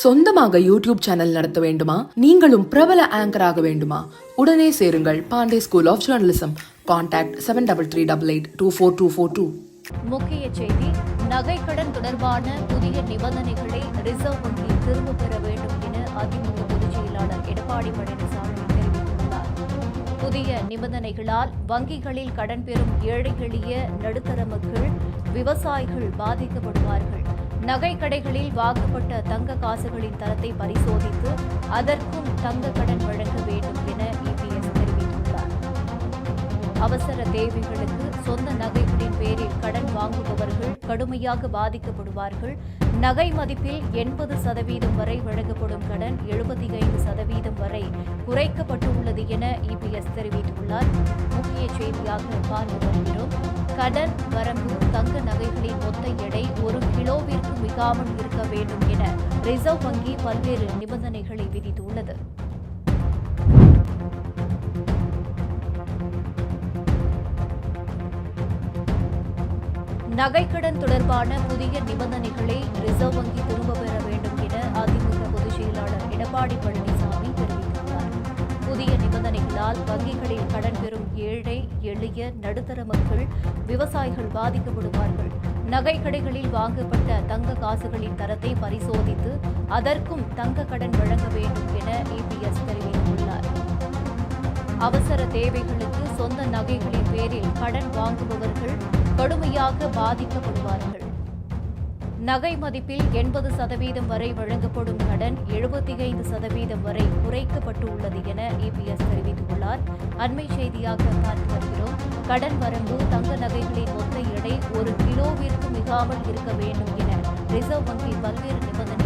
சொந்தமாக YouTube channel நடத்த வேண்டுமா? நீங்களும் பிரபல ஆங்கராக வேண்டுமா? உடனே சேருங்கள் Pandey school of journalism contact seven double three double eight two four two four two முக்கிய செய்தி நகைக்கடன் தொடர்பான புதிய நிபந்தனைகளை ரிசர்வ் வங்கி திரும்பப் பெற வேண்டும் என அதிமுக பொதுச் செயலாளர் எடப்பாடி பழனிசாமி தெரிவித்துள்ளார். புதிய நிபந்தனைகளால் வங்கிகளில் கடன் பெறும் ஏழை எளிய நடுத்தர மக்கள் விவசாயிகள் பாதிக்கப்படுவார்கள். நகை கடைகளில் வாங்கப்பட்ட தங்க காசுகளின் தரத்தை பரிசோதித்து அதற்கும் தங்க கடன் வழங்க வேண்டும் என இபிஎஸ் தெரிவித்துள்ளார். அவசர தேவைகளுக்கு சொந்த நகைகளின் பேரில் கடன் வாங்குபவர்கள் கடுமையாக பாதிக்கப்படுவார்கள். நகை மதிப்பில் எண்பது சதவீதம் வரை வழங்கப்படும் கடன் எழுபத்தி ஐந்து சதவீதம் வரை குறைக்கப்பட்டுள்ளது என இபிஎஸ் தெரிவித்துள்ளார். முக்கிய செய்தியாக பார்த்து வருகிறோம். கடன் வரம்பு தங்க நகைகளின் மொத்த எடை ஒரு கிலோவிற்கு மிகாமல் இருக்க வேண்டும் என ரிசர்வ் வங்கி பல்வேறு நிபந்தனைகளை விதித்துள்ளது. நகைக்கடன் தொடர்பான புதிய நிபந்தனைகளை ரிசர்வ் வங்கி திரும்ப பெற வேண்டும் என அதிமுக பொதுச் செயலாளர் எடப்பாடி பழனிசாமி தெரிவித்தார் புதிய நிபந்தனைகளால் வங்கிகளில் கடன் பெறும் ஏழை எளிய நடுத்தர மக்கள் விவசாயிகள் பாதிக்கப்படுவார்கள். நகை கடைகளில் வாங்கப்பட்ட தங்க காசுகளின் தரத்தை பரிசோதித்து அதற்கும் தங்க கடன் வழங்க வேண்டும் என இபிஎஸ் தெரிவித்துள்ளார். அவசர தேவைகளுக்கு சொந்த நகைகளின் பேரில் கடன் வாங்குபவர்கள் கடுமையாக பாதிக்கப்படுவார்கள். நகை மதிப்பில் எண்பது சதவீதம் வரை வழங்கப்படும் கடன் எழுபத்தி ஐந்து சதவீதம் வரை குறைக்கப்பட்டுள்ளது என இபிஎஸ் தெரிவித்துள்ளார். அண்மை செய்தியாக பார்த்து வருகிறோம். கடன் வரம்பு தங்க நகைகளின் மொத்த எடை ஒரு கிலோவிற்கு மிகாமல் இருக்க வேண்டும் என ரிசர்வ் வங்கி பல்வேறு நிபந்தனை